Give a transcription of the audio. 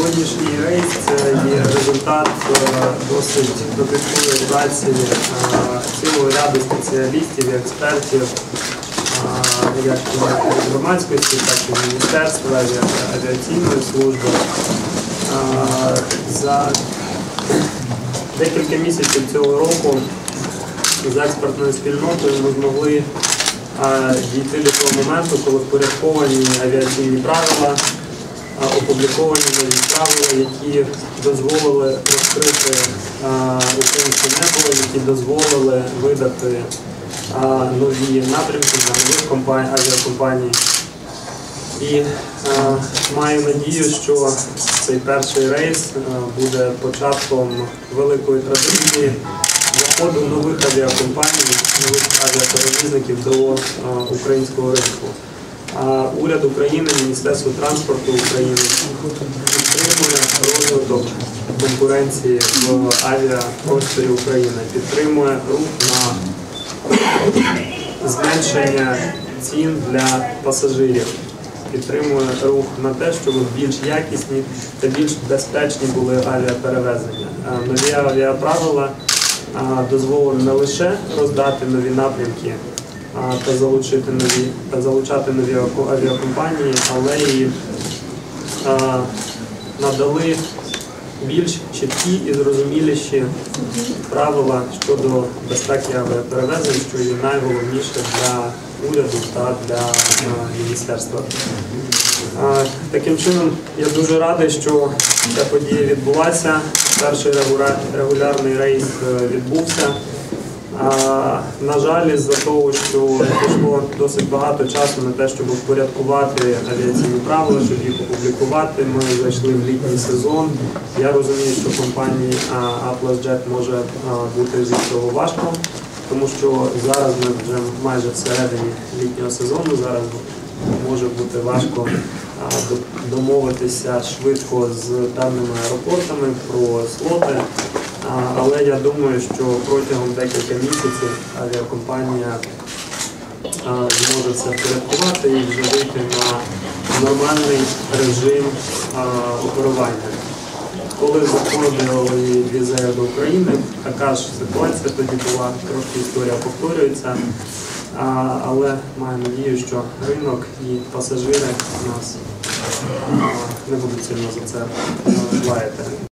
Сьогоднішній рейс це є результат е, досить кропіткої праці е, цілого ряду спеціалістів і експертів, е, як громадськості, так і міністерства, авіаційної служби. За декілька місяців цього року з експертною спільнотою ми змогли дійти до того моменту, коли впорядковані авіаційні правила, опубліковані нові правила, які дозволили розкрити українське небо, які дозволили видати нові напрямки для нових авіакомпаній. І маю надію, що цей перший рейс буде початком великої традиції заходу нових авіакомпаній, нових авіаперевізників до українського ринку. Уряд України, Міністерство транспорту України підтримує розвиток конкуренції в авіапросторі України, підтримує рух на зменшення цін для пасажирів. Підтримує рух на те, щоб більш якісні та більш безпечні були авіаперевезення. Нові авіаправила дозволили не лише роздати нові напрямки та залучити нові та залучати нові авіакомпанії, але і надали більш чіткі і зрозуміліші правила щодо безпеки авіаперевезень, що є найголовніше для уряду та для міністерства. Таким чином, я дуже радий, що ця подія відбулася. Перший регулярний рейс е, відбувся. На жаль, із-за того, що пішло досить багато часу на те, щоб впорядкувати авіаційні правила, щоб їх опублікувати. Ми зайшли в літній сезон. Я розумію, що компанії Atlas Jet може бути зі цього важко, тому що зараз ми вже майже всередині літнього сезону. Зараз може бути важко домовитися швидко з певними аеропортами про слоти. Але я думаю, що протягом декілька місяців авіакомпанія зможе це впорядкувати і вже вийти на нормальний режим оперування. Коли заходили візею до України, така ж ситуація тоді була, трошки історія повторюється. Але маю надію, що ринок і пасажири нас не будуть сильно за це лаяти.